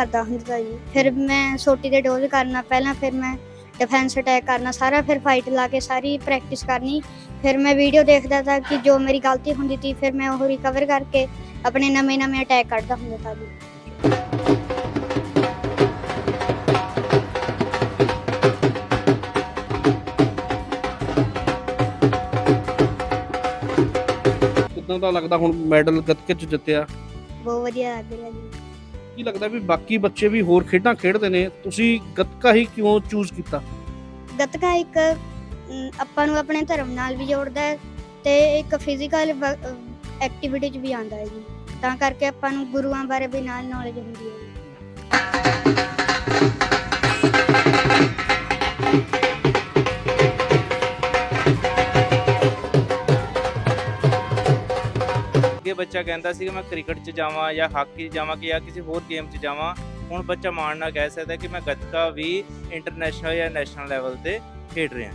ਕਰਦਾ ਹੁੰਦਾ ਜੀ। ਫਿਰ ਮੈਂ ਸੋਟੀ ਦੇ ਡੋਜ਼ ਕਰਨਾ ਪਹਿਲਾਂ ਫਿਰ ਮੈਂ ਡਿਫੈਂਸ ਅਟੈਕ ਕਰਨਾ ਸਾਰਾ ਫਿਰ ਫਾਈਟ ਲਾ ਕੇ ਸਾਰੀ ਪ੍ਰੈਕਟਿਸ ਕਰਨੀ। ਫਿਰ ਮੈਂ ਵੀਡੀਓ ਦੇਖਦਾ ਤਾਂ ਕਿ ਜੋ ਮੇਰੀ ਗਲਤੀ ਹੁੰਦੀ ਸੀ ਫਿਰ ਮੈਂ ਉਹ ਰਿਕਵਰ ਕਰਕੇ ਆਪਣੇ ਨਵੇਂ ਨਵੇਂ ਅਟੈਕ ਕੱਢਦਾ ਹੁੰਦਾ ਤਾਂ ਜੀ। ਕਿਦਾਂ ਦਾ ਲੱਗਦਾ ਹੁਣ ਮੈਡਲ ਗੱਤਕੇ ਚ ਜਿੱਤਿਆ? ਬਹੁਤ ਵਧੀਆ ਲੱਗ ਰਿਹਾ ਜੀ। ਕੀ ਲੱਗਦਾ ਵੀ ਬਾਕੀ ਬੱਚੇ ਵੀ ਹੋਰ ਖੇਡਾਂ ਖੇਡਦੇ ਨੇ? ਤੁਸੀਂ ਗੱਤਕਾ ਹੀ ਕਿਉਂ ਚੂਜ਼ ਕੀਤਾ? ਗੱਤਕਾ ਇੱਕ ਅਮ, ਆਪਾਂ ਨੂੰ ਆਪਣੇ ਧਰਮ ਨਾਲ ਵੀ ਜੋੜਦਾ ਹੈ ਤੇ ਇੱਕ ਫਿਜ਼ੀਕਲ ਐਕਟੀਵਿਟੀ 'ਚ ਵੀ ਆਉਂਦਾ ਹੈ ਜੀ। ਤਾਂ ਕਰਕੇ ਆਪਾਂ ਨੂੰ ਗੁਰੂਆਂ ਬਾਰੇ ਵੀ ਨਾਲ ਨੌਲੇਜ ਹੁੰਦੀ ਹੈ। ਬੱਚਾ ਕਹਿੰਦਾ ਸੀ ਕਿ ਮੈਂ ਕ੍ਰਿਕਟ 'ਚ ਜਾਵਾਂ ਜਾਂ ਹਾਕੀ 'ਚ ਜਾਵਾਂ ਕਿ ਜਾਂ ਕਿਸੇ ਹੋਰ ਗੇਮ 'ਚ ਜਾਵਾਂ ਹੁਣ ਬੱਚਾ ਮਾਣ ਨਾਲ ਕਹਿ ਸਕਦਾ ਕਿ ਮੈਂ ਗੱਤਕਾ ਵੀ ਇੰਟਰਨੈਸ਼ਨਲ ਜਾਂ ਨੈਸ਼ਨਲ ਲੈਵਲ ਤੇ ਖੇਡ ਰਿਹਾ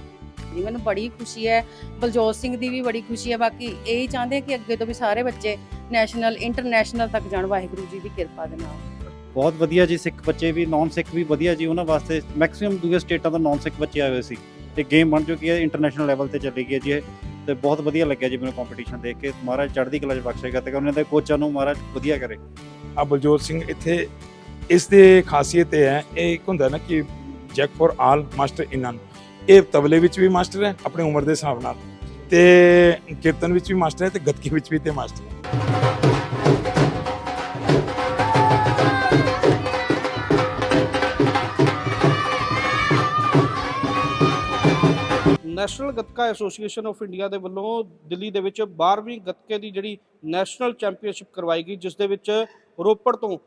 ਜੀ ਮੈਨੂੰ ਬੜੀ ਖੁਸ਼ੀ ਹੈ ਬਲਜੋਤ ਸਿੰਘ ਦੀ ਵੀ ਬੜੀ ਖੁਸ਼ੀ ਹੈ ਬਾਕੀ ਇਹ ਹੀ ਚਾਹੁੰਦੇ ਕਿ ਅੱਗੇ ਤੋਂ ਵੀ ਸਾਰੇ ਬੱਚੇ ਨੈਸ਼ਨਲ ਇੰਟਰਨੈਸ਼ਨਲ ਤੱਕ ਜਾਣ ਵਾਹਿਗੁਰੂ ਜੀ ਦੀ ਕਿਰਪਾ ਦੇ ਨਾਲ। ਬਹੁਤ ਵਧੀਆ ਜੀ ਸਿੱਖ ਬੱਚੇ ਵੀ ਨਾਨ ਸਿੱਖ ਵੀ ਵਧੀਆ ਜੀ ਉਹਨਾਂ ਵਾਸਤੇ ਮੈਕਸਿਮਮ ਦੂਜੇ ਸਟੇਟਾਂ ਤੋਂ ਨਾਨ ਸਿੱਖ ਬੱਚੇ ਆਏ ਹੋਏ ਸੀ ਤੇ ਗੇਮ ਬਣ ਚੁੱਕੀ ਹੈ ਇੰਟਰਨੈਸ਼ਨਲ ਲੈਵਲ ਤੇ ਚੱਲੀ ਗਈ ਹੈ ਜੀ ਇਹ ਤੇ ਬਹੁਤ ਵਧੀਆ ਲੱਗਿਆ ਜੀ ਮੈਨੂੰ ਕੰਪੀਟੀਸ਼ਨ ਦੇਖ ਕੇ। ਮਹਾਰਾਜ ਚੜ੍ਹਦੀ ਕਲਾ ਚ ਬਖਸ਼ੇਗਾ ਤੇ ਉਹਨਾਂ ਦੇ ਕੋਚਾਂ ਨੂੰ ਮਹਾਰਾਜ ਵਧੀਆ ਕਰੇ। ਆ ਬਲਜੋਤ ਸਿੰਘ, ਇੱਥੇ ਇਸ ਦੇ ਖਾਸੀਅਤ ਇਹ ਹੈ, ਇਹ ਇੱਕ ਹੁੰਦਾ ਨਾ ਕਿ jack for all master in none ਇਹ ਤਬਲੇ ਵਿੱਚ ਵੀ ਮਾਸਟਰ ਹੈ, ਆਪਣੀ ਉਮਰ ਦੇ ਹਿਸਾਬ ਨਾਲ। ਤੇ ਕੀਰਤਨ ਵਿੱਚ ਵੀ ਮਾਸਟਰ ਹੈ ਤੇ ਗੱਤਕੇ ਵਿੱਚ ਵੀ ਤੇ ਮਾਸਟਰ ਹੈ। National gatka association of India ਦੇ ਵੱਲੋਂ ਦਿੱਲੀ ਦੇ ਵਿੱਚ 12ਵੀਂ ਗੱਤਕੇ ਦੀ ਜਿਹੜੀ ਨੈਸ਼ਨਲ ਚੈਂਪੀਅਨਸ਼ਿਪ ਕਰਵਾਈ ਗਈ, ਜਿਸ ਦੇ ਵਿੱਚ ਰੋਪੜ ਤੋਂ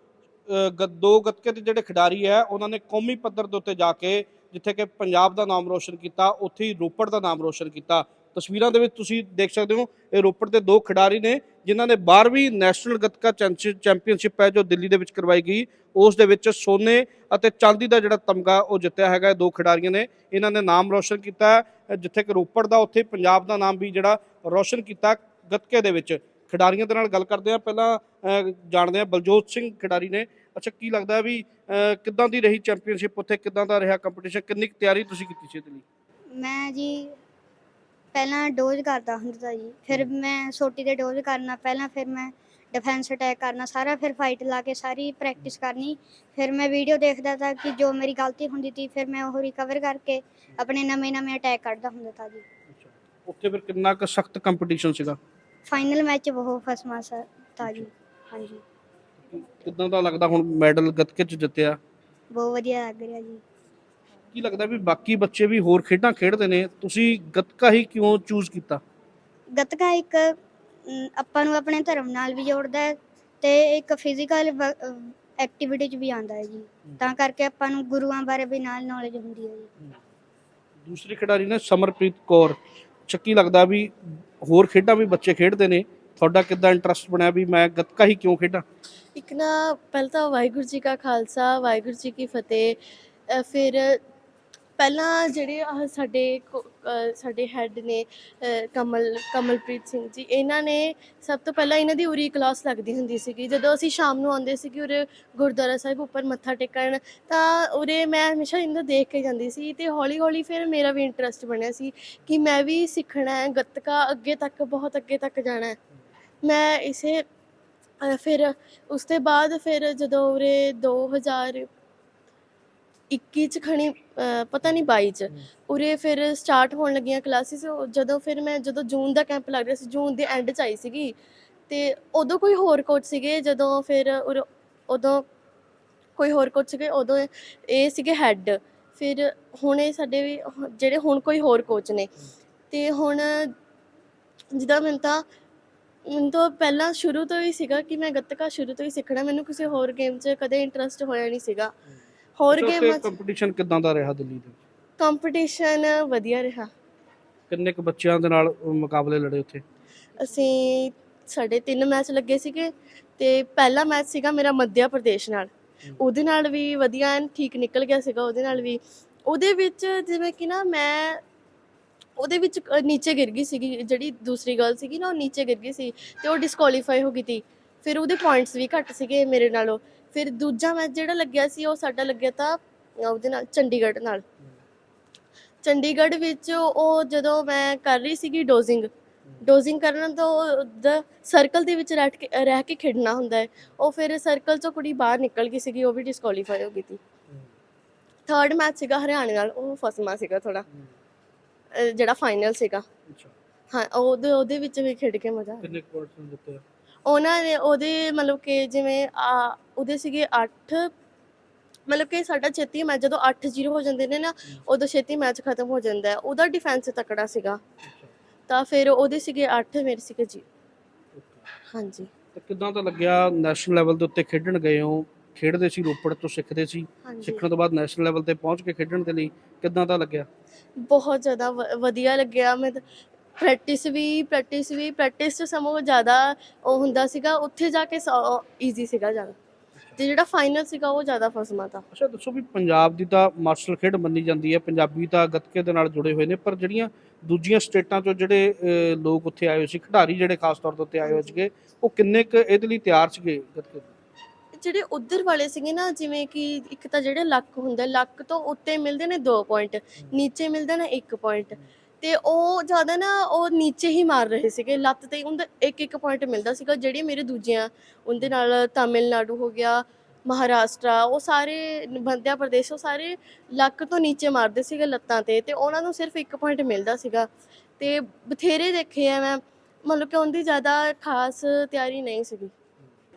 ਗ- ਦੋ ਗੱਤਕੇ ਦੇ ਜਿਹੜੇ ਖਿਡਾਰੀ ਹੈ, ਉਹਨਾਂ ਨੇ ਕੌਮੀ ਪੱਧਰ ਦੇ ਉੱਤੇ ਜਾ ਕੇ ਜਿੱਥੇ ਕਿ ਪੰਜਾਬ ਦਾ ਨਾਮ ਰੋਸ਼ਨ ਕੀਤਾ, ਉੱਥੇ ਹੀ ਰੋਪੜ ਦਾ ਨਾਮ ਰੋਸ਼ਨ ਕੀਤਾ। ਤਸਵੀਰਾਂ ਦੇ ਵਿੱਚ ਤੁਸੀਂ ਦੇਖ ਸਕਦੇ ਹੋ, ਇਹ ਰੋਪੜ ਦੇ ਦੋ ਖਿਡਾਰੀ ਨੇ, ਜਿਨ੍ਹਾਂ ਨੇ 12ਵੀਂ ਨੈਸ਼ਨਲ ਗੱਤਕਾ ਚੈਂਪੀਅਨਸ਼ਿਪ ਹੈ, ਜੋ ਦਿੱਲੀ ਦੇ ਵਿੱਚ ਕਰਵਾਈ ਗਈ। ਉਸ ਦੇ ਵਿੱਚ ਸੋਨੇ ਅਤੇ ਚਾਂਦੀ ਦਾ ਜਿਹੜਾ ਤਮਗਾ ਉਹ ਜਿੱਤਿਆ ਹੈਗਾ ਦੋ ਖਿਡਾਰੀਆਂ ਨੇ। ਇਹਨਾਂ ਨੇ ਨਾਮ ਰੋਸ਼ਨ ਕੀਤਾ ਜਿੱਥੇ ਕਿ ਰੋਪੜ ਦਾ ਉੱਥੇ ਪੰਜਾਬ ਦਾ ਨਾਮ ਵੀ ਜਿਹੜਾ ਰੋਸ਼ਨ ਕੀਤਾ ਗੱਤਕੇ ਦੇ ਵਿੱਚ। ਖਿਡਾਰੀਆਂ ਦੇ ਨਾਲ ਗੱਲ ਕਰਦੇ ਆ ਪਹਿਲਾਂ ਜਾਣਦੇ ਆ ਬਲਜੋਤ ਸਿੰਘ ਖਿਡਾਰੀ ਨੇ। ਅੱਛਾ, ਕੀ ਲੱਗਦਾ ਵੀ ਕਿੱਦਾਂ ਦੀ ਰਹੀ ਚੈਂਪੀਅਨਸ਼ਿਪ ਉੱਥੇ, ਕਿੱਦਾਂ ਦਾ ਰਿਹਾ ਕੰਪੀਟੀਸ਼ਨ ਕਿੰਨੀ ਕੁ ਤਿਆਰੀ ਤੁਸੀਂ ਕੀਤੀ ਸੀ ਇਹਦੇ ਲਈ? ਮੈਂ ਜੀ ਪਹਿਲਾਂ ਡੋਜ਼ ਕਰਦਾ ਹੁੰਦਾ ਜੀ। ਫਿਰ ਮੈਂ ਸੋਟੀ ਦੇ ਡੋਜ਼ ਕਰਨਾ ਪਹਿਲਾਂ ਫਿਰ ਮੈਂ ਡਿਫੈਂਸ ਅਟੈਕ ਕਰਨਾ ਸਾਰਾ ਫਿਰ ਫਾਈਟ ਲਾ ਕੇ ਸਾਰੀ ਪ੍ਰੈਕਟਿਸ ਕਰਨੀ। ਫਿਰ ਮੈਂ ਵੀਡੀਓ ਦੇਖਦਾ ਤਾਂ ਕਿ ਜੋ ਮੇਰੀ ਗਲਤੀ ਹੁੰਦੀ ਸੀ ਫਿਰ ਮੈਂ ਉਹ ਰਿਕਵਰ ਕਰਕੇ ਆਪਣੇ ਨਵੇਂ ਨਵੇਂ ਅਟੈਕ ਕੱਢਦਾ ਹੁੰਦਾ ਤਾਂ ਜੀ। ਉੱਥੇ ਫਿਰ ਕਿੰਨਾ ਕੁ ਸਖਤ ਕੰਪੀਟੀਸ਼ਨ ਸੀਗਾ? ਫਾਈਨਲ ਮੈਚ ਬਹੁਤ ਫਸਮਾ ਸਰ ਤਾਂ ਜੀ। ਹਾਂਜੀ। ਕਿੱਦਾਂ ਦਾ ਲੱਗਦਾ ਹੁਣ ਮੈਡਲ ਗੱਤਕੇ ਚ ਜਿੱਤਿਆ? ਬਹੁਤ ਵਧੀਆ ਲੱਗ ਰਿਹਾ ਜੀ। ਕੀ ਲੱਗਦਾ ਵੀ ਬਾਕੀ ਬੱਚੇ ਵੀ ਹੋਰ ਖੇਡਾਂ ਖੇਡਦੇ ਨੇ? ਤੁਸੀਂ ਗੱਤਕਾ ਹੀ ਕਿਉਂ ਚੂਜ਼ ਕੀਤਾ? ਗੱਤਕਾ ਇੱਕ ਅਮ, ਆਪਾਂ ਨੂੰ ਆਪਣੇ ਧਰਮ ਨਾਲ ਵੀ ਜੋੜਦਾ ਹੈ ਤੇ ਇੱਕ ਫਿਜ਼ੀਕਲ ਐਕਟੀਵਿਟੀ 'ਚ ਵੀ ਆਉਂਦਾ ਹੈ ਜੀ। ਤਾਂ ਕਰਕੇ ਆਪਾਂ ਨੂੰ ਗੁਰੂਆਂ ਬਾਰੇ ਵੀ ਨਾਲ ਨੌਲੇਜ ਹੁੰਦੀ ਹੈ ਜੀ। ਦੂਸਰੀ ਖਿਡਾਰੀ ਨੇ ਸਮਰਪ੍ਰੀਤ ਕੌਰ। ਚੱਕੀ ਲੱਗਦਾ ਵੀ ਹੋਰ ਖੇਡਾਂ ਵੀ ਬੱਚੇ ਖੇਡਦੇ ਨੇ? ਤੁਹਾਡਾ ਕਿੱਦਾਂ ਇੰਟਰਸਟ ਬਣਿਆ ਵੀ ਮੈਂ ਗੱਤਕਾ ਹੀ ਕਿਉਂ ਖੇਡਾਂ? ਇੱਕ ਨਾ ਪਹਿਲਾਂ ਤਾਂ ਵਾਹਿਗੁਰੂ ਜੀ ਕਾ ਖਾਲਸਾ ਵਾਹਿਗੁਰੂ ਜੀ ਕੀ ਫਤਿਹ। ਅ, ਫਿਰ ਪਹਿਲਾਂ ਜਿਹੜੇ ਆਹ ਸਾਡੇ ਕੋ- ਅ, ਸਾਡੇ ਹੈੱਡ ਨੇ ਅ, ਕਮਲ ਕਮਲਪ੍ਰੀਤ ਸਿੰਘ ਜੀ ਇਹਨਾਂ ਨੇ ਸਭ ਤੋਂ ਪਹਿਲਾਂ ਇਹਨਾਂ ਦੀ ਉਰੀ ਕਲਾਸ ਲੱਗਦੀ ਹੁੰਦੀ ਸੀਗੀ। ਜਦੋਂ ਅਸੀਂ ਸ਼ਾਮ ਨੂੰ ਆਉਂਦੇ ਸੀਗੇ ਉਰੇ ਗੁਰਦੁਆਰਾ ਸਾਹਿਬ ਉੱਪਰ ਮੱਥਾ ਟੇਕਣ ਤਾਂ ਉਰੇ ਮੈਂ ਹਮੇਸ਼ਾ ਇਹਨਾਂ ਨੂੰ ਦੇਖ ਕੇ ਜਾਂਦੀ ਸੀ ਤੇ ਹੌਲੀ ਹੌਲੀ ਫਿਰ ਮੇਰਾ ਵੀ ਇੰਟਰਸਟ ਬਣਿਆ ਸੀ ਕਿ ਮੈਂ ਵੀ ਸਿੱਖਣਾ ਹੈ ਗੱਤਕਾ ਅੱਗੇ ਤੱਕ ਬਹੁਤ ਅੱਗੇ ਤੱਕ ਜਾਣਾ ਹੈ। ਮੈਂ ਇਸੇ ਅ, ਫਿਰ ਉਸ ਤੋਂ ਬਾਅਦ ਫਿਰ ਜਦੋਂ ਉਰੇ 2021 ਚ ਖਣੀ ਪਤਾ ਨਹੀਂ 22 ਚ। ਉਰੇ ਫਿਰ ਸਟਾਰਟ ਹੋਣ ਲੱਗੀਆਂ ਕਲਾਸਿਸ ਜਦੋਂ ਫਿਰ ਮੈਂ ਜਦੋਂ ਜੂਨ ਦਾ ਕੈਂਪ ਲੱਗ ਰਿਹਾ ਸੀ ਜੂਨ ਦੇ ਐਂਡ ਚ ਆਈ ਸੀਗੀ। ਤੇ ਉਦੋਂ ਕੋਈ ਹੋਰ ਕੋਚ ਸੀਗੇ ਜਦੋਂ ਫਿਰ ਉਰੇ- ਉਦੋਂ ਕੋਈ ਹੋਰ ਕੋਚ ਸੀਗੇ ਉਦੋਂ ਇਹ ਸੀਗੇ ਹੈੱਡ ਫਿਰ ਹੁਣ ਇਹ ਸਾਡੇ ਵੀ ਜਿਹੜੇ ਹੁਣ ਕੋਈ ਹੋਰ ਕੋਚ ਨੇ। ਤੇ ਹੁਣ ਜਿੱਦਾਂ ਮੈਨੂੰ ਤਾਂ ਮੈਨੂੰ ਤਾਂ ਪਹਿਲਾਂ ਸ਼ੁਰੂ ਤੋਂ ਹੀ ਸੀਗਾ ਕਿ ਮੈਂ ਗੱਤਕਾ ਸ਼ੁਰੂ ਤੋਂ ਹੀ ਸਿੱਖਣਾ। ਮੈਨੂੰ ਕਿਸੇ ਹੋਰ ਗੇਮ 'ਚ ਕਦੇ ਇੰਟਰਸਟ ਹੋਇਆ ਨਹੀਂ ਸੀਗਾ। ਹੋਰ ਗੇਮਾਂ ਕੰਪੀਟੀਸ਼ਨ ਕਿੱਦਾਂ ਦਾ ਰਿਹਾ ਦਿੱਲੀ ਦੇ ਵਿੱਚ? ਕੰਪੀਟੀਸ਼ਨ ਵਧੀਆ ਰਿਹਾ। ਕਿੰਨੇ ਕੁ ਬੱਚਿਆਂ ਦੇ ਨਾਲ ਮੁਕਾਬਲੇ ਲੜੇ ਉੱਥੇ? ਅਸੀਂ ਸਾਡੇ ਤਿੰਨ ਮੈਚ ਲੱਗੇ ਸੀਗੇ ਤੇ ਪਹਿਲਾ ਮੈਚ ਸੀਗਾ ਮੇਰਾ ਮੱਧ ਪ੍ਰਦੇਸ਼ ਨਾਲ। ਉਹਦੇ ਨਾਲ ਵੀ ਵਧੀਆ ਐਨ ਠੀਕ ਨਿਕਲ ਗਿਆ ਸੀਗਾ ਉਹਦੇ ਨਾਲ ਵੀ। ਉਹਦੇ ਵਿੱਚ ਜਿਵੇਂ ਕਿ ਨਾ ਮੈਂ ਉਹਦੇ ਵਿੱਚ ਅ, ਨੀਚੇ ਗਿਰ ਗਈ ਸੀਗੀ ਜਿਹੜੀ ਦੂਸਰੀ ਗਰਲ ਸੀਗੀ ਨਾ ਉਹ ਨੀਚੇ ਗਿਰ ਗਈ ਸੀ ਤੇ ਉਹ ਡਿਸਕੁਆਲੀਫਾਈ ਹੋ ਗਈ ਤੀ। ਫਿਰ ਉਹਦੇ ਪੁਆਇੰਟਸ ਵੀ ਘੱਟ ਸੀਗੇ ਮੇਰੇ ਨਾਲੋਂ। ਫਿਰ ਦੂਜਾ ਮੈਚ ਜਿਹੜਾ ਲੱਗਿਆ ਸੀ ਉਹ ਸਾਡਾ ਲੱਗਿਆ ਤਾਂ ਉਹਦੇ ਨਾਲ ਚੰਡੀਗੜ੍ਹ ਨਾਲ। ਚੰਡੀਗੜ੍ਹ ਵਿੱਚ ਉਹ ਜਦੋਂ ਮੈਂ ਕਰ ਰਹੀ ਸੀਗੀ ਡੋਜ਼ਿੰਗ ਡੋਜ਼ਿੰਗ ਕਰਨ ਤੋਂ ਸਰਕਲ ਦੇ ਵਿੱਚ ਰਹਿ ਕੇ ਰਹਿ ਕੇ ਖੇਡਣਾ ਹੁੰਦਾ ਹੈ। ਉਹ ਫਿਰ ਸਰਕਲ ਚੋਂ ਕੁੜੀ ਬਾਹਰ ਨਿਕਲ ਗਈ ਸੀਗੀ ਉਹ ਵੀ ਡਿਸਕੁਆਲੀਫਾਈ ਹੋ ਗਈ ਸੀ। ਥਰਡ ਮੈਚ ਸੀਗਾ ਹਰਿਆਣੇ ਨਾਲ ਉਹ ਫਸਮਾ ਸੀਗਾ ਥੋੜਾ ਜਿਹੜਾ ਫਾਈਨਲ ਸੀਗਾ। ਹਾਂ ਉਹਦੇ ਉਹਦੇ ਵਿੱਚ ਵੀ ਖੇਡ ਕੇ ਮਜ਼ਾ ਆਇਆ। ਕਿੰਨੇ ਕੁਆਟਰ ਦਿੱਤੇ? ਆ? ਉਹਨਾਂ ਨੇ ਉਹਦੇ ਮਤਲਬ ਕਿ ਜਿਵੇਂ ਆ ਉਹਦੇ ਸੀਗੇ 8 ਮਤਲਬ ਕਿ ਸਾਡਾ ਛੇਤੀ ਮੈਚ ਜਦੋਂ 8-0 ਹੋ ਜਾਂਦੇ ਨੇ ਨਾ ਉਦੋਂ ਛੇਤੀ ਮੈਚ ਖਤਮ ਹੋ ਜਾਂਦਾ ਹੈ। ਉਹਦਾ ਡਿਫੈਂਸ ਤਕੜਾ ਸੀਗਾ। ਤਾਂ ਫਿਰ ਉਹਦੇ ਸੀਗੇ 8 ਮੇਰੇ ਸੀਗੇ ਜੀ। ਹਾਂਜੀ। ਤੇ ਕਿੱਦਾਂ ਦਾ ਲੱਗਿਆ ਨੈਸ਼ਨਲ ਲੈਵਲ ਦੇ ਉੱਤੇ ਖੇਡਣ ਗਏ ਹੋ? ਖੇਡਦੇ ਸੀ ਰੋਪੜ ਤੋਂ ਸਿੱਖਦੇ ਸੀ। ਹਾਂਜੀ। ਸਿੱਖਣ ਤੋਂ ਬਾਅਦ ਨੈਸ਼ਨਲ ਲੈਵਲ ਤੇ ਪਹੁੰਚ ਕੇ ਖੇਡਣ ਦੇ ਲਈ ਕਿੱਦਾਂ ਦਾ ਲੱਗਿਆ? ਬਹੁਤ ਜ਼ਿਆਦਾ ਵ- ਵਧੀਆ ਲੱਗਿਆ। ਮੈਂ ਪ੍ਰੈਕਟਿਸ ਵੀ ਪ੍ਰੈਕਟਿਸ ਵੀ ਪ੍ਰੈਕਟਿਸ 'ਚ ਸਮਾਂ ਜ਼ਿਆਦਾ ਉਹ ਹੁੰਦਾ ਸੀਗਾ ਉੱਥੇ ਜਾ ਕੇ ਈਜ਼ੀ ਸੀਗਾ ਜ਼ਿਆਦਾ। ਤੇ ਜਿਹੜਾ ਫਾਈਨਲ ਸੀਗਾ ਉਹ ਜ਼ਿਆਦਾ ਫਸਮਾ ਤਾ। ਅੱਛਾ ਦੱਸੋ ਵੀ ਪੰਜਾਬ ਦੀ ਤਾਂ ਮਾਰਸ਼ਲ ਖੇਡ ਮੰਨੀ ਜਾਂਦੀ ਹੈ ਪੰਜਾਬੀ ਤਾਂ ਗੱਤਕੇ ਦੇ ਨਾਲ ਜੁੜੇ ਹੋਏ ਨੇ ਪਰ ਜਿਹੜੀਆਂ ਦੂਜੀਆਂ ਸਟੇਟਾਂ ਤੋਂ ਜਿਹੜੇ ਲੋਕ ਉੱਥੇ ਆਏ ਹੋਏ ਸੀ ਖਿਡਾਰੀ ਜਿਹੜੇ ਖਾਸ ਤੌਰ ਤੇ ਆਏ ਹੋਏ ਸੀਗੇ ਉਹ ਕਿੰਨੇ ਕੁ ਇਹਦੇ ਲਈ ਤਿਆਰ ਸੀਗੇ ਗੱਤਕੇ? ਜਿਹੜੇ ਉਧਰ ਵਾਲੇ ਸੀਗੇ ਨਾ ਜਿਵੇਂ ਕਿ ਇੱਕ ਤਾਂ ਜਿਹੜੇ ਲੱਕ ਹੁੰਦਾ ਲੱਕ ਤੋਂ ਉੱਤੇ ਮਿਲਦੇ ਨੇ 2 ਪੁਆਇੰਟ ਨੀਚੇ ਮਿਲਦਾ ਨਾ 1 ਪੁਆਇੰਟ ਤੇ ਉਹ ਜ਼ਿਆਦਾ ਨਾ ਉਹ ਨੀਚੇ ਹੀ ਮਾਰ ਰਹੇ ਸੀਗੇ, ਲੱਤ ਤੇ ਉਹਦਾ ਇੱਕ ਇੱਕ ਪੁਆਇੰਟ ਮਿਲਦਾ ਸੀਗਾ ਜਿਹੜੇ ਮੇਰੇ ਦੂਜੀਆਂ, ਉਹਦੇ ਨਾਲ ਤਾਮਿਲਨਾਡੂ ਹੋ ਗਿਆ, ਮਹਾਰਾਸ਼ਟਰ, ਉਹ ਸਾਰੇ ਮੱਧਿਆ ਪ੍ਰਦੇਸ਼, ਉਹ ਸਾਰੇ ਲੱਕ ਤੋਂ ਨੀਚੇ ਮਾਰਦੇ ਸੀਗੇ ਲੱਤਾਂ ਤੇ ਤੇ ਉਹਨਾਂ ਨੂੰ ਸਿਰਫ ਇੱਕ ਪੁਆਇੰਟ ਮਿਲਦਾ ਸੀਗਾ। ਤੇ ਬਥੇਰੇ ਦੇਖੇ ਆ ਮੈਂ, ਮਤਲਬ ਕਿ ਉਹਦੀ ਜ਼ਿਆਦਾ ਖਾਸ ਤਿਆਰੀ ਨਹੀਂ ਸੀਗੀ।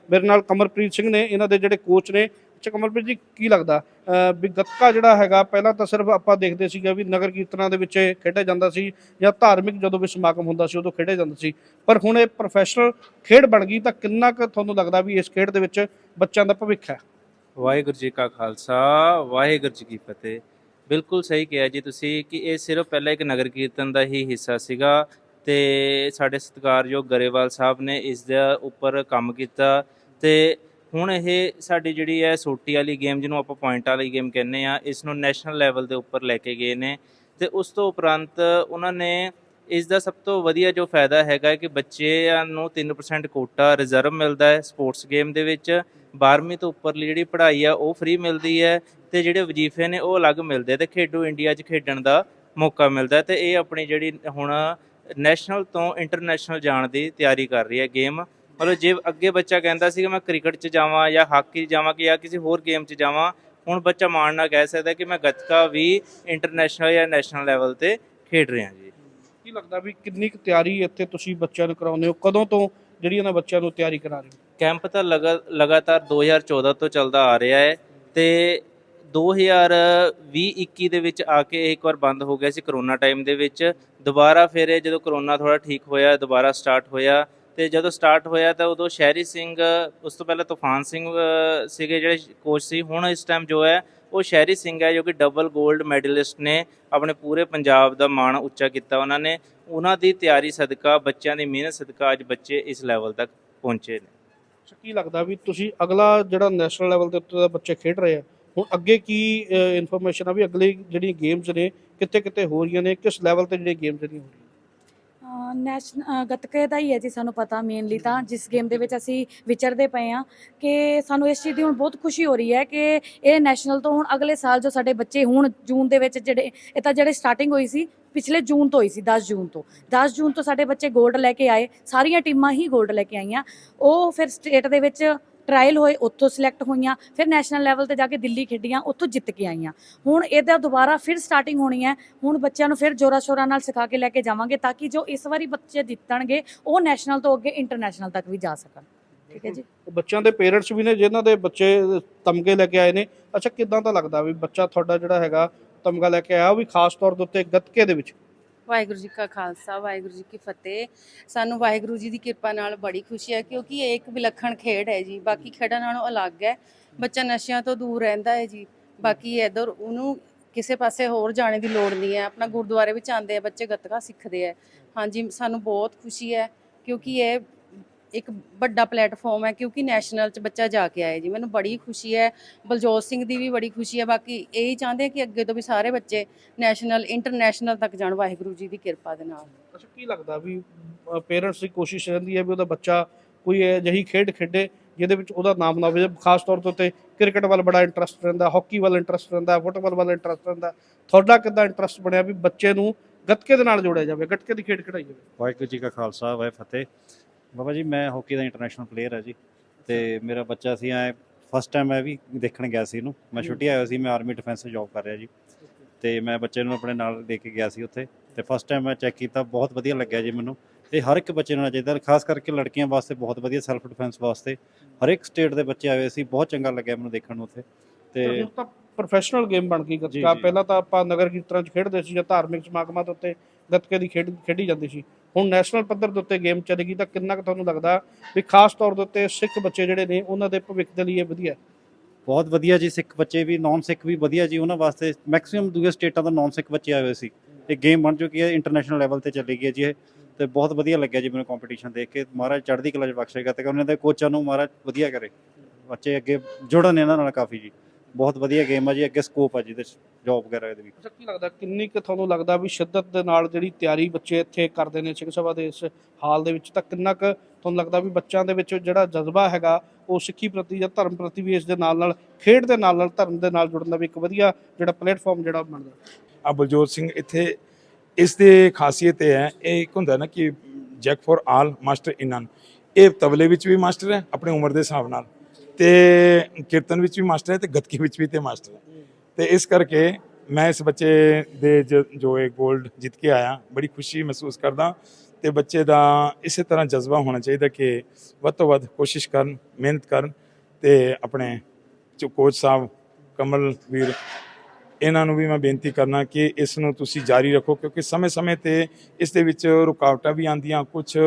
ਮੇਰੇ ਨਾਲ ਕਮਰਪ੍ਰੀਤ ਸਿੰਘ ਨੇ, ਇਹਨਾਂ ਦੇ ਜਿਹੜੇ ਕੋਚ ਨੇ ਅੱਛਾ ਕਮਰਪ੍ਰੀਤ ਜੀ, ਕੀ ਲੱਗਦਾ? ਵੀ ਗੱਤਕਾ ਜਿਹੜਾ ਹੈਗਾ, ਪਹਿਲਾਂ ਤਾਂ ਸਿਰਫ ਆਪਾਂ ਦੇਖਦੇ ਸੀਗੇ ਵੀ ਨਗਰ ਕੀਰਤਨਾਂ ਦੇ ਵਿੱਚ ਖੇਡਿਆ ਜਾਂਦਾ ਸੀ ਜਾਂ ਧਾਰਮਿਕ ਜਦੋਂ ਵੀ ਸਮਾਗਮ ਹੁੰਦਾ ਸੀ ਉਦੋਂ ਖੇਡਿਆ ਜਾਂਦਾ ਸੀ। ਪਰ ਹੁਣ ਇਹ ਪ੍ਰੋਫੈਸ਼ਨਲ ਖੇਡ ਬਣ ਗਈ ਤਾਂ ਕਿੰਨਾ ਕੁ ਤੁਹਾਨੂੰ ਲੱਗਦਾ ਵੀ ਇਸ ਖੇਡ ਦੇ ਵਿੱਚ ਬੱਚਿਆਂ ਦਾ ਭਵਿੱਖ ਹੈ? ਵਾਹਿਗੁਰੂ ਜੀ ਕਾ ਖਾਲਸਾ, ਵਾਹਿਗੁਰੂ ਜੀ ਕੀ ਫਤਿਹ। ਬਿਲਕੁਲ ਸਹੀ ਕਿਹਾ ਜੀ ਤੁਸੀਂ ਕਿ ਇਹ ਸਿਰਫ ਪਹਿਲਾਂ ਇੱਕ ਨਗਰ ਕੀਰਤਨ ਦਾ ਹੀ ਹਿੱਸਾ ਸੀਗਾ ਤੇ ਸਾਡੇ ਸਤਿਕਾਰਯੋਗ ਗਰੇਵਾਲ ਸਾਹਿਬ ਨੇ ਇਸ ਦੇ ਉੱਪਰ ਕੰਮ ਕੀਤਾ ਤੇ ਹੁਣ ਇਹ ਸਾਡੀ ਜਿਹੜੀ ਹੈ ਸੋਟੀ ਵਾਲੀ ਗੇਮ ਜਿਹਨੂੰ ਆਪਾਂ ਪੁਆਇੰਟ ਵਾਲੀ ਗੇਮ ਕਹਿੰਦੇ ਆ ਇਸ ਨੂੰ ਨੈਸ਼ਨਲ ਲੈਵਲ ਦੇ ਉੱਪਰ ਲੈ ਕੇ ਗਏ ਨੇ ਤੇ ਉਸ ਤੋਂ ਉਪਰੰਤ ਉਹਨਾਂ ਨੇ ਇਸ ਦਾ ਸਭ ਤੋਂ ਵਧੀਆ ਜੋ ਫਾਇਦਾ ਹੈਗਾ ਕਿ ਬੱਚਿਆਂ ਨੂੰ 3% ਕੋਟਾ ਰਿਜ਼ਰਵ ਮਿਲਦਾ ਹੈ ਸਪੋਰਟਸ ਗੇਮ ਦੇ ਵਿੱਚ। 12ਵੀਂ ਤੋਂ ਉੱਪਰਲੀ ਜਿਹੜੀ ਪੜ੍ਹਾਈ ਆ, ਉਹ ਫ੍ਰੀ ਮਿਲਦੀ ਹੈ ਤੇ ਜਿਹੜੇ ਵਜ਼ੀਫੇ ਨੇ, ਉਹ ਅਲੱਗ ਮਿਲਦੇ ਆ ਤੇ ਖੇਡੋ ਇੰਡੀਆ 'ਚ ਖੇਡਣ ਦਾ ਮੌਕਾ ਮਿਲਦਾ ਹੈ ਤੇ ਇਹ ਆਪਣੀ ਜਿਹੜੀ ਹੁਣ ਨੈਸ਼ਨਲ ਤੋਂ ਇੰਟਰਨੈਸ਼ਨਲ ਜਾਣ ਦੀ ਤਿਆਰੀ ਕਰ ਰਹੀ ਹੈ ਗੇਮ ਮਤਲਬ ਜੇ ਅੱਗੇ ਬੱਚਾ ਕਹਿੰਦਾ ਸੀ ਕਿ ਮੈਂ ਕ੍ਰਿਕਟ 'ਚ ਜਾਵਾਂ ਜਾਂ ਹਾਕੀ 'ਚ ਜਾਵਾਂ ਕਿ ਜਾਂ ਕਿਸੇ ਹੋਰ ਗੇਮ 'ਚ ਜਾਵਾਂ ਹੁਣ ਬੱਚਾ ਮਾਣ ਨਾਲ ਕਹਿ ਸਕਦਾ ਕਿ ਮੈਂ ਗੱਤਕਾ ਵੀ ਇੰਟਰਨੈਸ਼ਨਲ ਜਾਂ ਨੈਸ਼ਨਲ ਲੈਵਲ ਤੇ ਖੇਡ ਰਿਹਾ ਜੀ। ਕੀ ਲੱਗਦਾ ਵੀ ਕਿੰਨੀ ਕੁ ਤਿਆਰੀ ਇੱਥੇ ਤੁਸੀਂ ਬੱਚਿਆਂ ਨੂੰ ਕਰਾਉਂਦੇ ਹੋ? ਕਦੋਂ ਤੋਂ ਜਿਹੜੀ ਇਹਨਾਂ ਬੱਚਿਆਂ ਨੂੰ ਤਿਆਰੀ ਕਰਾ ਰਹੇ ਹੋ? ਕੈਂਪ ਤਾਂ ਲਗਾ ਲਗਾਤਾਰ 2014 ਤੋਂ ਚੱਲਦਾ ਆ ਰਿਹਾ ਹੈ ਤੇ 2020-21 ਦੇ ਵਿੱਚ ਆ ਕੇ ਇੱਕ ਵਾਰ ਬੰਦ ਹੋ ਗਿਆ ਸੀ ਕਰੋਨਾ ਟਾਈਮ ਦੇ ਵਿੱਚ। ਦੁਬਾਰਾ ਫਿਰ ਜਦੋਂ ਕਰੋਨਾ ਥੋੜਾ ਠੀਕ ਹੋਇਆ ਦੁਬਾਰਾ ਸਟਾਰਟ ਹੋਇਆ ਤੇ ਜਦੋਂ ਸਟਾਰਟ ਹੋਇਆ ਤਾਂ ਉਦੋਂ ਸ਼ਹਿਰੀ ਸਿੰਘ, ਉਸ ਤੋਂ ਪਹਿਲਾਂ ਤੂਫਾਨ ਸਿੰਘ ਸੀਗੇ ਜਿਹੜੇ ਕੋਚ ਸੀ। ਹੁਣ ਇਸ ਟਾਈਮ ਜੋ ਹੈ, ਉਹ ਸ਼ਹਿਰੀ ਸਿੰਘ ਹੈ ਜੋ ਕਿ ਡਬਲ 골ਡ ਮੈਡਲਿਸਟ ਨੇ, ਆਪਣੇ ਪੂਰੇ ਪੰਜਾਬ ਦਾ ਮਾਣ ਉੱਚਾ ਕੀਤਾ ਉਹਨਾਂ ਨੇ। ਉਹਨਾਂ ਦੀ ਤਿਆਰੀ ਸਦਕਾ, ਬੱਚਿਆਂ ਦੀ ਮਿਹਨਤ ਸਦਕਾ ਅੱਜ ਬੱਚੇ ਇਸ ਲੈਵਲ ਤੱਕ ਪਹੁੰਚੇ ਨੇ। ਅੱਛਾ, ਕੀ ਲੱਗਦਾ ਵੀ ਤੁਸੀਂ ਅਗਲਾ ਜਿਹੜਾ ਨੈਸ਼ਨਲ ਲੈਵਲ ਦੇ ਉੱਤੇ ਦਾ ਬੱਚੇ ਖੇਡ ਰਹੇ ਆ, ਹੁਣ ਅੱਗੇ ਕੀ ਇਨਫੋਰਮੇਸ਼ਨ ਆ ਵੀ ਅਗਲੀ ਜਿਹੜੀਆਂ ਗੇਮਸ ਨੇ ਕਿੱਥੇ ਕਿੱਥੇ ਹੋ ਰਹੀਆਂ ਨੇ, ਕਿਸ ਲੈਵਲ ਤੇ ਜਿਹੜੀਆਂ ਗੇਮਸ ਜਿਹੜੀਆਂ ਹੋ ਰਹੀਆਂ ਨੈਸ਼ਨਲ ਗੱਤਕੇ ਦਾ ਹੀ ਹੈ ਜੀ ਸਾਨੂੰ ਪਤਾ ਮੇਨਲੀ ਤਾਂ, ਜਿਸ ਗੇਮ ਦੇ ਵਿੱਚ ਅਸੀਂ ਵਿਚਰਦੇ ਪਏ ਆ ਕਿ ਸਾਨੂੰ ਇਸ ਚੀਜ਼ ਦੀ ਹੁਣ ਬਹੁਤ ਖੁਸ਼ੀ ਹੋ ਰਹੀ ਹੈ ਕਿ ਇਹ ਨੈਸ਼ਨਲ ਤੋਂ ਹੁਣ ਅਗਲੇ ਸਾਲ ਜੋ ਸਾਡੇ ਬੱਚੇ ਹੁਣ ਜੂਨ ਦੇ ਵਿੱਚ ਜਿਹੜੇ, ਇਹ ਤਾਂ ਜਿਹੜੇ ਸਟਾਰਟਿੰਗ ਹੋਈ ਸੀ, ਪਿਛਲੇ ਜੂਨ ਤੋਂ ਹੋਈ ਸੀ 10 ਜੂਨ ਤੋਂ। 10 ਜੂਨ ਤੋਂ ਸਾਡੇ ਬੱਚੇ 골ਡ ਲੈ ਕੇ ਆਏ, ਸਾਰੀਆਂ ਟੀਮਾਂ ਹੀ 골ਡ ਲੈ ਕੇ ਆਈਆਂ। ਉਹ ਫਿਰ ਸਟੇਟ ਦੇ ਵਿੱਚ ਟ੍ਰਾਇਲ ਹੋਏ, ਉੱਥੋਂ ਸਿਲੈਕਟ ਹੋਈਆਂ, ਫਿਰ ਨੈਸ਼ਨਲ ਲੈਵਲ ਤੇ ਜਾ ਕੇ ਦਿੱਲੀ ਖੇਡੀਆਂ, ਉੱਥੋਂ ਜਿੱਤ ਕੇ ਆਈਆਂ। ਹੁਣ ਇਹਦਾ ਦੁਬਾਰਾ ਫਿਰ ਸਟਾਰਟਿੰਗ ਹੋਣੀ ਹੈ। ਹੁਣ ਬੱਚਿਆਂ ਨੂੰ ਫਿਰ ਜੋਰਾ ਸ਼ੋਰਾ ਨਾਲ ਸਿਖਾ ਕੇ ਲੈ ਕੇ ਜਾਵਾਂਗੇ ਤਾਂ ਕਿ ਜੋ ਇਸ ਵਾਰੀ ਬੱਚੇ ਜਿੱਤਣਗੇ, ਉਹ ਨੈਸ਼ਨਲ ਤੋਂ ਅੱਗੇ ਇੰਟਰਨੈਸ਼ਨਲ ਤੱਕ ਵੀ ਜਾ ਸਕਣ। ਠੀਕ ਹੈ ਜੀ? ਬੱਚਿਆਂ ਦੇ ਪੇਰੈਂਟਸ ਵੀ ਨੇ, ਜਿਨ੍ਹਾਂ ਦੇ ਬੱਚੇ ਤਮਗੇ ਲੈ ਕੇ ਆਏ ਨੇ। ਅੱਛਾ, ਕਿਦਾਂ ਦਾ ਲੱਗਦਾ ਵੀ ਬੱਚਾ ਤੁਹਾਡਾ ਜਿਹੜਾ ਹੈਗਾ ਤਮਗਾ ਲੈ ਕੇ ਆਇਆ, ਉਹ ਵੀ ਖਾਸ ਤੌਰ ਦੇ ਉੱਤੇ ਗੱਤਕੇ ਦੇ ਵਿੱਚ? ਵਾਹਿਗੁਰੂ ਜੀ ਕਾ ਖਾਲਸਾ, ਵਾਹਿਗੁਰੂ ਜੀ ਕੀ ਫਤਿਹ। ਸਾਨੂੰ ਵਾਹਿਗੁਰੂ ਜੀ ਦੀ ਕਿਰਪਾ ਨਾਲ ਬੜੀ ਖੁਸ਼ੀ ਹੈ ਕਿਉਂਕਿ ਇਹ ਇੱਕ ਵਿਲੱਖਣ ਖੇਡ ਹੈ ਜੀ। ਬਾਕੀ ਖੇਡਾਂ ਨਾਲੋਂ ਅਲੱਗ ਹੈ। ਬੱਚਾ ਨਸ਼ਿਆਂ ਤੋਂ ਦੂਰ ਰਹਿੰਦਾ ਹੈ ਜੀ। ਬਾਕੀ ਇਧਰ ਉਹਨੂੰ ਕਿਸੇ ਪਾਸੇ ਹੋਰ ਜਾਣੇ ਦੀ ਲੋੜ ਨਹੀਂ ਹੈ। ਆਪਣਾ ਗੁਰਦੁਆਰੇ ਵਿੱਚ ਆਉਂਦੇ ਆ, ਬੱਚੇ ਗੱਤਕਾ ਸਿੱਖਦੇ ਆ ਹਾਂਜੀ, ਸਾਨੂੰ ਬਹੁਤ ਖੁਸ਼ੀ ਹੈ ਕਿਉਂਕਿ ਇਹ ਇੱਕ ਵੱਡਾ ਪਲੇਟਫਾਰਮ ਹੈ ਕਿਉਂਕਿ ਨੈਸ਼ਨਲ 'ਚ ਬੱਚਾ ਜਾ ਕੇ ਆਇਆ ਜੀ। ਮੈਨੂੰ ਬੜੀ ਖੁਸ਼ੀ ਹੈ ਬਲਜੋਤ ਸਿੰਘ ਦੀ ਵੀ ਬੜੀ ਖੁਸ਼ੀ ਹੈ। ਬਾਕੀ ਇਹ ਹੀ ਚਾਹੁੰਦੇ ਆ ਕਿ ਅੱਗੇ ਤੋਂ ਵੀ ਸਾਰੇ ਬੱਚੇ ਨੈਸ਼ਨਲ ਇੰਟਰਨੈਸ਼ਨਲ ਤੱਕ ਜਾਣ। ਵਾਹਿਗੁਰੂ ਜੀ ਦੀ ਕਿਰਪਾ ਦੇ ਨਾਲ। ਅੱਛਾ ਕੀ ਲੱਗਦਾ ਵੀ ਪੇਰੈਂਟਸ ਦੀ ਕੋਸ਼ਿਸ਼ ਰਹਿੰਦੀ ਹੈ ਵੀ ਉਹਦਾ ਬੱਚਾ ਕੋਈ ਅਜਿਹੀ ਖੇਡ ਖੇਡੇ ਜਿਹਦੇ ਵਿੱਚ ਉਹਦਾ ਨਾਮ ਨਾ ਹੋਵੇ। ਖਾਸ ਤੌਰ ਤੇ ਕ੍ਰਿਕਟ ਵੱਲ ਬੜਾ ਇੰਟਰਸਟ ਰਹਿੰਦਾ ਹਾਕੀ ਵੱਲ ਇੰਟਰਸਟ ਰਹਿੰਦਾ ਫੁੱਟਬਾਲ ਵੱਲ ਇੰਟਰਸਟ ਰਹਿੰਦਾ। ਤੁਹਾਡਾ ਕਿੱਦਾਂ ਇੰਟਰਸਟ ਬਣਿਆ ਵੀ ਬੱਚੇ ਨੂੰ ਗੱਤਕੇ ਦੇ ਨਾਲ ਜੋੜਿਆ ਜਾਵੇ ਗੱਤਕੇ ਦੀ ਖੇਡ ਖਿਡਾਈ ਜਾਵੇ? ਵਾਹਿਗੁਰੂ ਜੀ ਕਾ ਖਾਲਸਾ ਵਾਹਿ ਫਤਿਹ। ਬਾਬਾ ਜੀ ਮੈਂ ਹਾਕੀ ਦਾ ਇੰਟਰਨੈਸ਼ਨਲ ਪਲੇਅਰ ਹਾਂ ਜੀ ਤੇ ਮੇਰਾ ਬੱਚਾ ਸੀ ਐ ਫਸਟ ਟਾਈਮ ਮੈਂ ਵੀ ਦੇਖਣ ਗਿਆ ਸੀ ਇਹਨੂੰ। ਮੈਂ ਛੁੱਟੀ ਆਇਆ ਸੀ ਮੈਂ ਆਰਮੀ ਡਿਫੈਂਸ ਜੌਬ ਕਰ ਰਿਹਾ ਜੀ। ਤੇ ਮੈਂ ਬੱਚੇ ਨੂੰ ਆਪਣੇ ਨਾਲ ਲੈ ਕੇ ਗਿਆ ਸੀ ਉੱਥੇ। ਤੇ ਫਸਟ ਟਾਈਮ ਮੈਂ ਚੈੱਕ ਕੀਤਾ ਬਹੁਤ ਵਧੀਆ ਲੱਗਿਆ ਜੀ ਮੈਨੂੰ। ਤੇ ਹਰ ਇੱਕ ਬੱਚੇ ਨੂੰ ਚਾਹੀਦਾ ਖਾਸ ਕਰਕੇ ਲੜਕੀਆਂ ਵਾਸਤੇ ਬਹੁਤ ਵਧੀਆ ਸੈਲਫ ਡਿਫੈਂਸ ਵਾਸਤੇ। ਹਰ ਇੱਕ ਸਟੇਟ ਦੇ ਬੱਚੇ ਆਏ ਹੋਏ ਸੀ ਬਹੁਤ ਚੰਗਾ ਲੱਗਿਆ ਮੈਨੂੰ ਦੇਖਣ ਨੂੰ ਉੱਥੇ। ਤੇ ਪ੍ਰੋਫੈਸ਼ਨਲ ਗੇਮ ਬਣ ਗਈ ਗੱਤਕਾ। ਪਹਿਲਾਂ ਤਾਂ ਆਪਾਂ ਨਗਰ ਕੀਰਤਨਾਂ 'ਚ ਖੇਡਦੇ ਸੀ ਜਾਂ ਧਾਰਮਿਕ ਸਮਾਗਮਾਂ ਦੇ ਉੱਤੇ ਗੱਤਕੇ ਦੀ ਖੇਡ ਖੇਡੀ ਜਾਂਦੀ ਸੀ। ਹੁਣ ਨੈਸ਼ਨਲ ਪੱਧਰ ਦੇ ਉੱਤੇ ਗੇਮ ਚੱਲੇਗੀ ਤਾਂ ਕਿੰਨਾ ਕੁ ਤੁਹਾਨੂੰ ਲੱਗਦਾ ਵੀ ਖਾਸ ਤੌਰ ਦੇ ਉੱਤੇ ਸਿੱਖ ਬੱਚੇ ਜਿਹੜੇ ਨੇ ਉਹਨਾਂ ਦੇ ਭਵਿੱਖ ਦੇ ਲਈ ਇਹ ਵਧੀਆ ਬਹੁਤ ਵਧੀਆ ਜੀ ਸਿੱਖ ਬੱਚੇ ਵੀ ਨਾਨ ਸਿੱਖ ਵੀ ਵਧੀਆ ਜੀ, ਉਹਨਾਂ ਵਾਸਤੇ ਮੈਕਸਿਮਮ ਦੂਜੇ ਸਟੇਟਾਂ ਤੋਂ ਨਾਨ ਸਿੱਖ ਬੱਚੇ ਆਏ ਹੋਏ ਸੀ। ਇਹ ਗੇਮ ਬਣ ਚੁੱਕੀ ਹੈ ਇੰਟਰਨੈਸ਼ਨਲ ਲੈਵਲ ਤੇ ਚੱਲੀ ਗਈ ਹੈ ਜੀ ਇਹ। ਤੇ ਬਹੁਤ ਵਧੀਆ ਲੱਗਿਆ ਜੀ ਮੈਨੂੰ ਕੰਪੀਟੀਸ਼ਨ ਦੇਖ ਕੇ। ਮਹਾਰਾਜ ਚੜ੍ਹਦੀ ਕਲਾ ਚ ਬਖਸ਼ੇਗਾ ਤੇ ਉਹਨਾਂ ਦੇ ਕੋਚਾਂ ਨੂੰ ਮਹਾਰਾਜ ਵਧੀਆ ਕਰੇ। ਬੱਚੇ ਅੱਗੇ ਜੁੜਨ ਇਹਨਾਂ ਨਾਲ ਕਾਫੀ ਜੀ। ਬਹੁਤ ਵਧੀਆ ਗੇਮ ਆ ਜੀ ਅੱਗੇ ਸਕੋਪ ਆ ਜੀ ਇਹਦੇ ਜੌਬ ਵਗੈਰਾ ਇਹਦੇ ਵੀ ਅੱਛਾ ਕੀ ਲੱਗਦਾ ਕਿੰਨੀ ਕੁ ਤੁਹਾਨੂੰ ਲੱਗਦਾ ਵੀ ਸ਼ਿੱਦਤ ਦੇ ਨਾਲ ਜਿਹੜੀ ਤਿਆਰੀ ਬੱਚੇ ਇੱਥੇ ਕਰਦੇ ਨੇ ਸਿੰਘ ਸਭਾ ਦੇ ਇਸ ਹਾਲ ਦੇ ਵਿੱਚ ਤਾਂ ਕਿੰਨਾ ਕੁ ਤੁਹਾਨੂੰ ਲੱਗਦਾ ਵੀ ਬੱਚਿਆਂ ਦੇ ਵਿੱਚ ਜਿਹੜਾ ਜਜ਼ਬਾ ਹੈਗਾ ਉਹ ਸਿੱਖੀ ਪ੍ਰਤੀ ਜਾਂ ਧਰਮ ਪ੍ਰਤੀ ਵੀ ਇਸ ਦੇ ਨਾਲ ਨਾਲ ਖੇਡ ਦੇ ਨਾਲ ਨਾਲ ਧਰਮ ਦੇ ਨਾਲ ਜੁੜਨ ਦਾ ਵੀ ਇੱਕ ਵਧੀਆ ਜਿਹੜਾ ਪਲੇਟਫਾਰਮ ਜਿਹੜਾ ਬਣਦਾ? ਆ ਬਲਜੋਤ ਸਿੰਘ ਇੱਥੇ ਇਸ ਦੇ ਖਾਸੀਅਤ ਇਹ ਹੈ ਇਹ ਇੱਕ ਹੁੰਦਾ ਨਾ ਕਿ jack for all master in none ਇਹ ਤਬਲੇ ਵਿੱਚ ਵੀ ਮਾਸਟਰ ਹੈ ਆਪਣੀ ਉਮਰ ਦੇ ਹਿਸਾਬ ਨਾਲ। ਤੇ ਕੀਰਤਨ ਵਿੱਚ ਵੀ ਮਾਸਟਰ ਹੈ ਤੇ ਗੱਤਕੇ ਵਿੱਚ ਵੀ ਤੇ ਮਾਸਟਰ ਹੈ। ਤੇ ਇਸ ਕਰਕੇ ਮੈਂ ਇਸ ਬੱਚੇ ਦੇ ਜ- ਜੋ ਇਹ 골ਡ ਜਿੱਤ ਕੇ ਆਇਆ, ਬੜੀ ਖੁਸ਼ੀ ਮਹਿਸੂਸ ਕਰਦਾ ਤੇ ਬੱਚੇ ਦਾ ਇਸੇ ਤਰ੍ਹਾਂ ਜਜ਼ਬਾ ਹੋਣਾ ਚਾਹੀਦਾ ਕਿ ਵੱਧ ਤੋਂ ਵੱਧ ਕੋਸ਼ਿਸ਼ ਕਰਨ, ਮਿਹਨਤ ਕਰਨ ਤੇ ਆਪਣੇ ਜੋ ਕੋਚ ਸਾਹਿਬ ਕਮਲ ਵੀਰ, ਇਹਨਾਂ ਨੂੰ ਵੀ ਮੈਂ ਬੇਨਤੀ ਕਰਨਾ ਕਿ ਇਸ ਨੂੰ ਤੁਸੀਂ ਜਾਰੀ ਰੱਖੋ ਕਿਉਂਕਿ ਸਮੇਂ-ਸਮੇਂ ਤੇ ਇਸ ਦੇ ਵਿੱਚ ਰੁਕਾਵਟਾਂ ਵੀ ਆਉਂਦੀਆਂ ਕੁਝ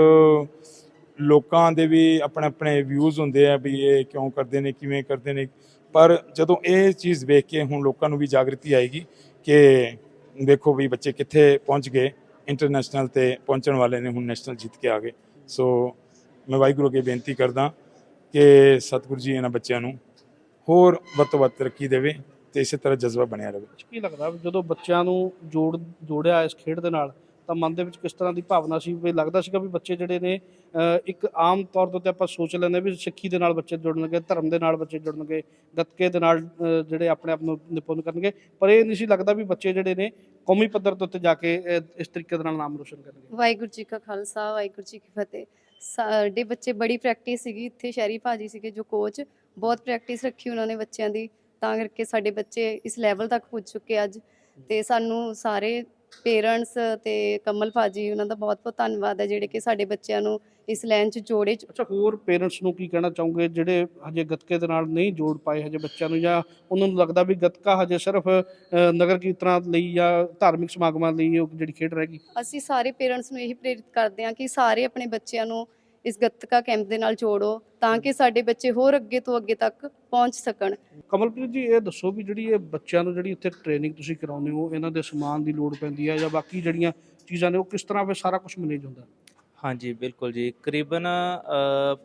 ਲੋਕਾਂ ਦੇ ਵੀ ਆਪਣੇ ਆਪਣੇ ਵਿਊਜ਼ ਹੁੰਦੇ ਆ ਵੀ ਇਹ ਕਿਉਂ ਕਰਦੇ ਨੇ, ਕਿਵੇਂ ਕਰਦੇ ਨੇ। ਪਰ ਜਦੋਂ ਇਹ ਚੀਜ਼ ਵੇਖ ਕੇ ਹੁਣ ਲੋਕਾਂ ਨੂੰ ਵੀ ਜਾਗਰਤੀ ਆਏਗੀ ਕਿ ਦੇਖੋ ਵੀ ਬੱਚੇ ਕਿੱਥੇ ਪਹੁੰਚ ਗਏ ਇੰਟਰਨੈਸ਼ਨਲ ਤੇ ਪਹੁੰਚਣ ਵਾਲੇ ਨੇ ਹੁਣ ਨੈਸ਼ਨਲ ਜਿੱਤ ਕੇ ਆ ਗਏ। ਸੋ ਮੈਂ ਵਾਹਿਗੁਰੂ ਅੱਗੇ ਬੇਨਤੀ ਕਰਦਾ ਕਿ ਸਤਿਗੁਰੂ ਜੀ ਇਹਨਾਂ ਬੱਚਿਆਂ ਨੂੰ ਹੋਰ ਵੱਧ ਤੋਂ ਵੱਧ ਤਰੱਕੀ ਦੇਵੇ ਤੇ ਇਸੇ ਤਰ੍ਹਾਂ ਜਜ਼ਬਾ ਬਣਿਆ ਰਹੇ। ਕੀ ਲੱਗਦਾ ਵੀ ਜਦੋਂ ਬੱਚਿਆਂ ਨੂੰ ਜੋੜ, ਜੋੜਿਆ ਇਸ ਖੇਡ ਦੇ ਨਾਲ ਤਾਂ ਮਨ ਦੇ ਵਿੱਚ ਕਿਸ ਤਰ੍ਹਾਂ ਦੀ ਭਾਵਨਾ ਸੀ? ਵੀ ਲੱਗਦਾ ਸੀਗਾ ਵੀ ਬੱਚੇ ਜਿਹੜੇ ਨੇ ਇੱਕ ਆਮ ਤੌਰ ਤੇ ਆਪਾਂ ਸੋਚ ਲੈਂਦੇ ਵੀ ਸਿੱਖੀ ਦੇ ਨਾਲ ਬੱਚੇ ਜੁੜਨਗੇ ਧਰਮ ਦੇ ਨਾਲ ਬੱਚੇ ਜੁੜਨਗੇ ਗੱਤਕੇ ਦੇ ਨਾਲ ਜਿਹੜੇ ਆਪਣੇ ਆਪ ਨੂੰ ਨਿਪੁੰਨ ਕਰਨਗੇ ਪਰ ਇਹ ਨਹੀਂ ਸੀ ਲੱਗਦਾ ਵੀ ਬੱਚੇ ਜਿਹੜੇ ਨੇ ਕੌਮੀ ਪੱਧਰ ਦੇ ਉੱਤੇ ਜਾ ਕੇ ਇਸ ਤਰੀਕੇ ਦੇ ਨਾਲ ਨਾਮ ਰੋਸ਼ਨ ਕਰਨਗੇ। ਵਾਹਿਗੁਰੂ ਜੀ ਕਾ ਖਾਲਸਾ, ਵਾਹਿਗੁਰੂ ਜੀ ਕੀ ਫਤਿਹ। ਸਾਡੇ ਬੱਚੇ ਬੜੀ ਪ੍ਰੈਕਟਿਸ ਸੀਗੀ, ਇੱਥੇ ਸ਼ਹਿਰੀ ਭਾਜੀ ਸੀਗੇ ਜੋ ਕੋਚ ਬਹੁਤ ਪ੍ਰੈਕਟਿਸ ਰੱਖੀ ਉਹਨਾਂ ਨੇ ਬੱਚਿਆਂ ਦੀ। ਤਾਂ ਕਰਕੇ ਸਾਡੇ ਬੱਚੇ ਇਸ ਲੈਵਲ ਤੱਕ ਪੁੱਜ ਚੁੱਕੇ ਅੱਜ। ਤੇ ਸਾਨੂੰ ਸਾਰੇ ਪੇਰੈਂਟਸ ਤੇ ਕਮਲ ਭਾਜੀ ਉਹਨਾਂ ਦਾ ਬਹੁਤ ਬਹੁਤ ਧੰਨਵਾਦ ਹੈ ਜਿਹੜੇ ਕਿ ਸਾਡੇ ਬੱਚਿਆਂ ਨੂੰ ਇਸ ਲਾਈਨ 'ਚ ਜੋੜੇ ਅੱਛਾ ਹੋਰ ਪੇਰੈਂਟਸ ਨੂੰ ਕੀ ਕਹਿਣਾ ਚਾਹੋਗੇ ਜਿਹੜੇ ਹਜੇ ਗੱਤਕੇ ਦੇ ਨਾਲ ਨਹੀਂ ਜੋੜ ਪਾਏ ਹਜੇ ਬੱਚਿਆਂ ਨੂੰ ਜਾਂ ਉਹਨਾਂ ਨੂੰ ਲੱਗਦਾ ਵੀ ਗੱਤਕਾ ਹਜੇ ਸਿਰਫ ਨਗਰ ਕੀਰਤਨਾਂ ਲਈ ਜਾਂ ਧਾਰਮਿਕ ਸਮਾਗਮਾਂ ਲਈ ਉਹ ਜਿਹੜੀ ਖੇਡ ਰਹਿ ਗਈ ਅਸੀਂ ਸਾਰੇ ਪੇਰੈਂਟਸ ਨੂੰ ਇਹੀ ਪ੍ਰੇਰਿਤ ਕਰਦੇ ਹਾਂ ਕਿ ਸਾਰੇ ਆਪਣੇ ਬੱਚਿਆਂ ਨੂੰ ਇਸ ਗੱਤਕਾ ਕੈਂਪ ਦੇ ਨਾਲ ਜੋੜੋ ਤਾਂ ਕਿ ਸਾਡੇ ਬੱਚੇ ਹੋਰ ਅੱਗੇ ਤੋਂ ਅੱਗੇ ਤੱਕ ਪਹੁੰਚ ਸਕਣ। ਕਮਲਪ੍ਰੀਤ ਜੀ ਇਹ ਦੱਸੋ ਵੀ ਜਿਹੜੀ ਇਹ ਬੱਚਿਆਂ ਨੂੰ ਜਿਹੜੀ ਇੱਥੇ ਟ੍ਰੇਨਿੰਗ ਤੁਸੀਂ ਕਰਾਉਂਦੇ ਹੋ ਇਹਨਾਂ ਦੇ ਸਮਾਨ ਦੀ ਲੋੜ ਪੈਂਦੀ ਹੈ ਜਾਂ ਬਾਕੀ ਜਿਹੜੀਆਂ ਚੀਜ਼ਾਂ ਨੇ ਉਹ ਕਿਸ ਤਰ੍ਹਾਂ ਫਿਰ ਸਾਰਾ ਕੁਝ ਮੈਨੇਜ ਹੁੰਦਾ? ਹਾਂਜੀ ਬਿਲਕੁਲ ਜੀ। ਕਰੀਬਨ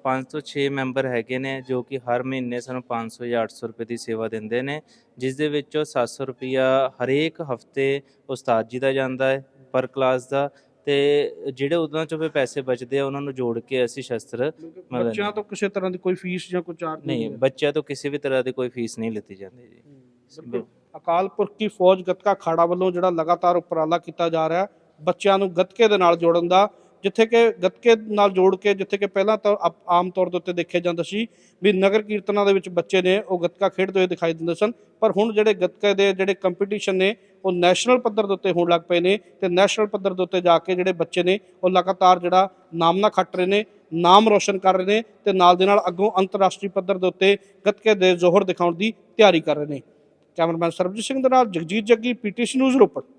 5 ਤੋਂ 6 ਮੈਂਬਰ ਹੈਗੇ ਨੇ ਜੋ ਕਿ ਹਰ ਮਹੀਨੇ ਸਾਨੂੰ 500 ਜਾਂ 800 ਰੁਪਏ ਦੀ ਸੇਵਾ ਦਿੰਦੇ ਨੇ ਜਿਸ ਦੇ ਵਿੱਚੋਂ 700 ਰੁਪਿਆ ਹਰੇਕ ਹਫ਼ਤੇ ਉਸਤਾਦ ਜੀ ਦਾ ਜਾਂਦਾ ਹੈ ਪਰ ਕਲਾਸ ਦਾ। ਤੇ ਜਿਹੜੇ ਉਹਨਾਂ ਚੋਂ ਫਿਰ ਪੈਸੇ ਬਚਦੇ ਆ ਉਹਨਾਂ ਨੂੰ ਜੋੜ ਕੇ ਅਸੀਂ ਸ਼ਸਤਰ ਬੱਚਿਆਂ ਤੋਂ ਕਿਸੇ ਤਰ੍ਹਾਂ ਦੀ ਕੋਈ ਫੀਸ ਜਾਂ ਕੋਈ ਚਾਰਜ ਨਹੀਂ ਬੱਚਿਆਂ ਤੋਂ ਕਿਸੇ ਵੀ ਤਰ੍ਹਾਂ ਦੀ ਕੋਈ ਫੀਸ ਨਹੀਂ ਲਿੱਤੀ ਜਾਂਦੀ ਜੀ। ਅਕਾਲ ਪੁਰਖ ਕੀ ਫੌਜ ਗੱਤਕਾ ਖਾੜਾ ਵੱਲੋਂ ਜਿਹੜਾ ਲਗਾਤਾਰ ਉਪਰਾਲਾ ਕੀਤਾ ਜਾ ਰਿਹਾ ਬੱਚਿਆਂ ਨੂੰ ਗੱਤਕੇ ਦੇ ਨਾਲ ਜੋੜਨ ਦਾ ਜਿੱਥੇ ਕਿ ਗੱਤਕੇ ਨਾਲ ਜੋੜ ਕੇ ਜਿੱਥੇ ਕਿ ਪਹਿਲਾਂ ਤਾਂ ਆਪ- ਆਮ ਤੌਰ ਦੇ ਉੱਤੇ ਦੇਖਿਆ ਜਾਂਦਾ ਸੀ ਵੀ ਨਗਰ ਕੀਰਤਨਾਂ ਦੇ ਵਿੱਚ ਬੱਚੇ ਨੇ ਉਹ ਗੱਤਕਾ ਖੇਡਦੇ ਹੋਏ ਦਿਖਾਈ ਦਿੰਦੇ ਸਨ, ਪਰ ਹੁਣ ਜਿਹੜੇ ਗੱਤਕੇ ਦੇ ਜਿਹੜੇ ਕੰਪੀਟੀਸ਼ਨ ਨੇ, ਉਹ ਨੈਸ਼ਨਲ ਪੱਧਰ ਦੇ ਉੱਤੇ ਹੋਣ ਲੱਗ ਪਏ ਨੇ ਤੇ ਨੈਸ਼ਨਲ ਪੱਧਰ ਦੇ ਉੱਤੇ ਜਾ ਕੇ ਜਿਹੜੇ ਬੱਚੇ ਨੇ, ਉਹ ਲਗਾਤਾਰ ਜਿਹੜਾ ਨਾਮਨਾ ਖੱਟ ਰਹੇ ਨੇ, ਨਾਮ ਰੋਸ਼ਨ ਕਰ ਰਹੇ ਨੇ ਤੇ ਨਾਲ ਦੇ ਨਾਲ ਅੱਗੋਂ ਅੰਤਰਰਾਸ਼ਟਰੀ ਪੱਧਰ ਦੇ ਉੱਤੇ ਗੱਤਕੇ ਦੇ ਜ਼ੋਹਰ ਦਿਖਾਉਣ ਦੀ ਤਿਆਰੀ ਕਰ ਰਹੇ ਨੇ। ਕੈਮਰਾਮੈਨ ਸਰਬਜੀਤ ਸਿੰਘ ਦੇ ਨਾਲ ਜਗਜੀਤ ਜੱਗੀ, ਪੀਟੀਸੀ ਨਿਊਜ਼ ਰੋਪੜ।